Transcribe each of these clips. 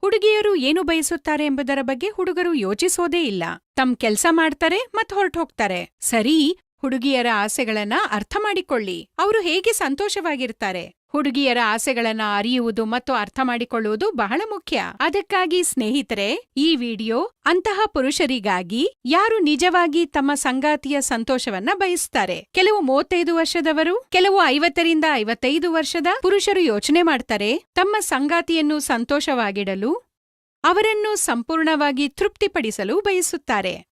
ಹುಡುಗಿಯರು ಏನು ಬಯಸುತ್ತಾರೆ ಎಂಬುದರ ಬಗ್ಗೆ ಹುಡುಗರು ಯೋಚಿಸೋದೇ ಇಲ್ಲ. ತಮ್ ಕೆಲ್ಸ ಮಾಡ್ತಾರೆ ಮತ್ ಹೊರಟೋಗ್ತಾರೆ. ಸರಿ, ಹುಡುಗಿಯರ ಆಸೆಗಳನ್ನ ಅರ್ಥ ಮಾಡಿಕೊಳ್ಳಿ. ಅವರು ಹೇಗೆ ಸಂತೋಷವಾಗಿರ್ತಾರೆ? ಹುಡುಗಿಯರ ಆಸೆಗಳನ್ನ ಅರಿಯುವುದು ಮತ್ತು ಅರ್ಥ ಮಾಡಿಕೊಳ್ಳುವುದು ಬಹಳ ಮುಖ್ಯ. ಅದಕ್ಕಾಗಿ ಸ್ನೇಹಿತರೆ, ಈ ವಿಡಿಯೋ ಅಂತಹ ಪುರುಷರಿಗಾಗಿ ಯಾರು ನಿಜವಾಗಿ ತಮ್ಮ ಸಂಗಾತಿಯ ಸಂತೋಷವನ್ನ ಬಯಸ್ತಾರೆ? ಕೆಲವು ಮೂವತ್ತೈದು ವರ್ಷದವರು, ಕೆಲವು ಐವತ್ತರಿಂದ ಐವತ್ತೈದು ವರ್ಷದ ಪುರುಷರು ಯೋಚನೆ ಮಾಡ್ತಾರೆ, ತಮ್ಮ ಸಂಗಾತಿಯನ್ನು ಸಂತೋಷವಾಗಿಡಲು, ಅವರನ್ನು ಸಂಪೂರ್ಣವಾಗಿ ತೃಪ್ತಿಪಡಿಸಲು ಬಯಸುತ್ತಾರೆ.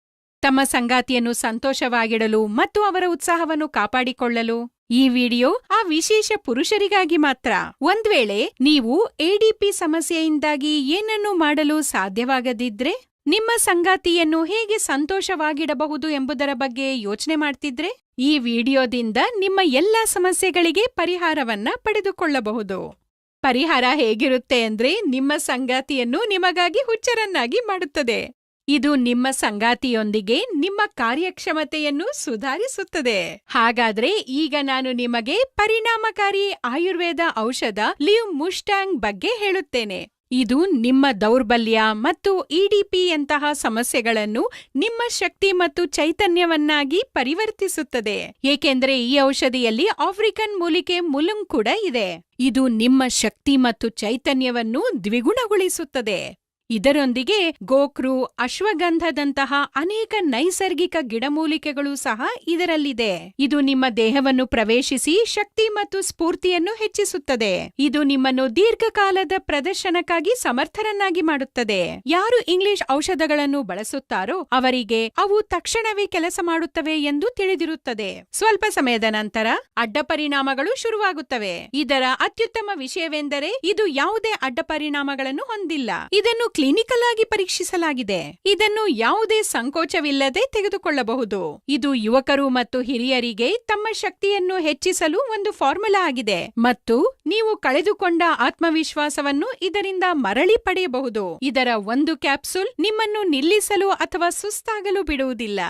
ತಮ್ಮ ಸಂಗಾತಿಯನ್ನು ಸಂತೋಷವಾಗಿಡಲು ಮತ್ತು ಅವರ ಉತ್ಸಾಹವನ್ನು ಕಾಪಾಡಿಕೊಳ್ಳಲು ಈ ವಿಡಿಯೋ ಆ ವಿಶೇಷ ಪುರುಷರಿಗಾಗಿ ಮಾತ್ರ. ಒಂದ್ ವೇಳೆ ನೀವು ಎಡಿಪಿ ಸಮಸ್ಯೆಯಿಂದಾಗಿ ಏನನ್ನು ಮಾಡಲು ಸಾಧ್ಯವಾಗದಿದ್ರೆ, ನಿಮ್ಮ ಸಂಗಾತಿಯನ್ನು ಹೇಗೆ ಸಂತೋಷವಾಗಿಡಬಹುದು ಎಂಬುದರ ಬಗ್ಗೆ ಯೋಚನೆ ಮಾಡ್ತಿದ್ರೆ, ಈ ವಿಡಿಯೋದಿಂದ ನಿಮ್ಮ ಎಲ್ಲಾ ಸಮಸ್ಯೆಗಳಿಗೆ ಪರಿಹಾರವನ್ನ ಪಡೆದುಕೊಳ್ಳಬಹುದು. ಪರಿಹಾರ ಹೇಗಿರುತ್ತೆ ಅಂದ್ರೆ ನಿಮ್ಮ ಸಂಗಾತಿಯನ್ನು ನಿಮಗಾಗಿ ಹುಚ್ಚರನ್ನಾಗಿ ಮಾಡುತ್ತದೆ. ಇದು ನಿಮ್ಮ ಸಂಗಾತಿಯೊಂದಿಗೆ ನಿಮ್ಮ ಕಾರ್ಯಕ್ಷಮತೆಯನ್ನು ಸುಧಾರಿಸುತ್ತದೆ. ಹಾಗಾದ್ರೆ ಈಗ ನಾನು ನಿಮಗೆ ಪರಿಣಾಮಕಾರಿ ಆಯುರ್ವೇದ ಔಷಧ ಲಿವ್ ಮುಸ್ಟಾಂಗ್ ಬಗ್ಗೆ ಹೇಳುತ್ತೇನೆ. ಇದು ನಿಮ್ಮ ದೌರ್ಬಲ್ಯ ಮತ್ತು ಇಡಿಪಿಯಂತಹ ಸಮಸ್ಯೆಗಳನ್ನು ನಿಮ್ಮ ಶಕ್ತಿ ಮತ್ತು ಚೈತನ್ಯವನ್ನಾಗಿ ಪರಿವರ್ತಿಸುತ್ತದೆ. ಏಕೆಂದರೆ ಈ ಔಷಧಿಯಲ್ಲಿ ಆಫ್ರಿಕನ್ ಮೂಲಿಕೆ ಮುಲುಂಗ್ ಕೂಡ ಇದೆ. ಇದು ನಿಮ್ಮ ಶಕ್ತಿ ಮತ್ತು ಚೈತನ್ಯವನ್ನು ದ್ವಿಗುಣಗೊಳಿಸುತ್ತದೆ. ಇದರೊಂದಿಗೆ ಗೋಕ್ರು, ಅಶ್ವಗಂಧದಂತಹ ಅನೇಕ ನೈಸರ್ಗಿಕ ಗಿಡಮೂಲಿಕೆಗಳು ಸಹ ಇದರಲ್ಲಿದೆ. ಇದು ನಿಮ್ಮ ದೇಹವನ್ನು ಪ್ರವೇಶಿಸಿ ಶಕ್ತಿ ಮತ್ತು ಸ್ಫೂರ್ತಿಯನ್ನು ಹೆಚ್ಚಿಸುತ್ತದೆ. ಇದು ನಿಮ್ಮನ್ನು ದೀರ್ಘಕಾಲದ ಪ್ರದರ್ಶನಕ್ಕಾಗಿ ಸಮರ್ಥರನ್ನಾಗಿ ಮಾಡುತ್ತದೆ. ಯಾರು ಇಂಗ್ಲಿಷ್ ಔಷಧಗಳನ್ನು ಬಳಸುತ್ತಾರೋ ಅವರಿಗೆ ಅವು ತಕ್ಷಣವೇ ಕೆಲಸ ಮಾಡುತ್ತವೆ ಎಂದು ತಿಳಿದಿರುತ್ತದೆ. ಸ್ವಲ್ಪ ಸಮಯದ ನಂತರ ಅಡ್ಡ ಪರಿಣಾಮಗಳು ಶುರುವಾಗುತ್ತವೆ. ಇದರ ಅತ್ಯುತ್ತಮ ವಿಷಯವೆಂದರೆ ಇದು ಯಾವುದೇ ಅಡ್ಡ ಪರಿಣಾಮಗಳನ್ನು ಹೊಂದಿಲ್ಲ. ಇದನ್ನು ಕ್ಲಿನಿಕಲ್ ಆಗಿ ಪರೀಕ್ಷಿಸಲಾಗಿದೆ. ಇದನ್ನು ಯಾವುದೇ ಸಂಕೋಚವಿಲ್ಲದೆ ತೆಗೆದುಕೊಳ್ಳಬಹುದು. ಇದು ಯುವಕರು ಮತ್ತು ಹಿರಿಯರಿಗೆ ತಮ್ಮ ಶಕ್ತಿಯನ್ನು ಹೆಚ್ಚಿಸಲು ಒಂದು ಫಾರ್ಮುಲಾ ಆಗಿದೆ. ಮತ್ತು ನೀವು ಕಳೆದುಕೊಂಡ ಆತ್ಮವಿಶ್ವಾಸವನ್ನು ಇದರಿಂದ ಮರಳಿ ಪಡೆಯಬಹುದು. ಇದರ ಒಂದು ಕ್ಯಾಪ್ಸುಲ್ ನಿಮ್ಮನ್ನು ನಿಲ್ಲಿಸಲು ಅಥವಾ ಸುಸ್ತಾಗಲು ಬಿಡುವುದಿಲ್ಲ.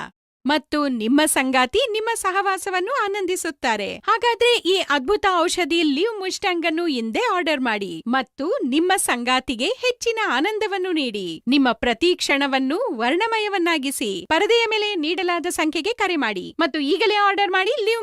ಮತ್ತು ನಿಮ್ಮ ಸಂಗಾತಿ ನಿಮ್ಮ ಸಹವಾಸವನ್ನು ಆನಂದಿಸುತ್ತಾರೆ. ಹಾಗಾದ್ರೆ ಈ ಅದ್ಭುತ ಔಷಧಿ ಲಿವ್ ಮುಸ್ಟಾಂಗ್ ಅನ್ನು ಹಿಂದೆ ಆರ್ಡರ್ ಮಾಡಿ ಮತ್ತು ನಿಮ್ಮ ಸಂಗಾತಿಗೆ ಹೆಚ್ಚಿನ ಆನಂದವನ್ನು ನೀಡಿ. ನಿಮ್ಮ ಪ್ರತಿ ಕ್ಷಣವನ್ನು ವರ್ಣಮಯವನ್ನಾಗಿಸಿ, ಪರದೆಯ ಮೇಲೆ ನೀಡಲಾದ ಸಂಖ್ಯೆಗೆ ಕರೆ ಮಾಡಿ ಮತ್ತು ಈಗಲೇ ಆರ್ಡರ್ ಮಾಡಿ, ಲಿವ್